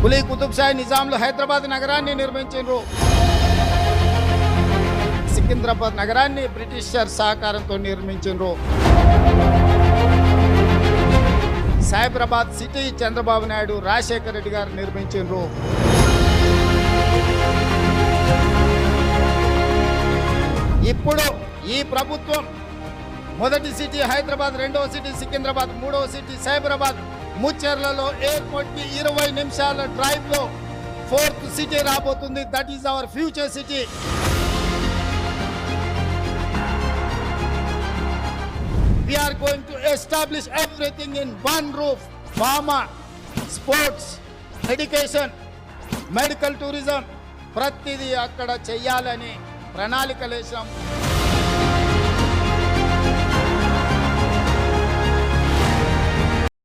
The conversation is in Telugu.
కులీ కుతుబ్షాయి నిజాంలు హైదరాబాద్ నగరాన్ని నిర్మించారు సికింద్రాబాద్ నగరాన్ని బ్రిటిషర్ సహకారంతో నిర్మించారు సైబరాబాద్ సిటీ చంద్రబాబు నాయుడు రాజశేఖర రెడ్డి గారు నిర్మించారు ఇప్పుడు ఈ ప్రభుత్వం మొదటి సిటీ హైదరాబాద్ రెండవ సిటీ సికింద్రాబాద్ మూడవ సిటీ సైబరాబాద్ ముచ్చెర్లలో ఎయిర్పోర్ట్కి ఇరవై నిమిషాల డ్రైవ్లో ఫోర్త్ సిటీ రాబోతుంది. That is our future city we are going to establish everything in one roof. Pharma sports education medical tourism ప్రతిదీ అక్కడ చెయ్యాలని ప్రణాళికలు వేసాం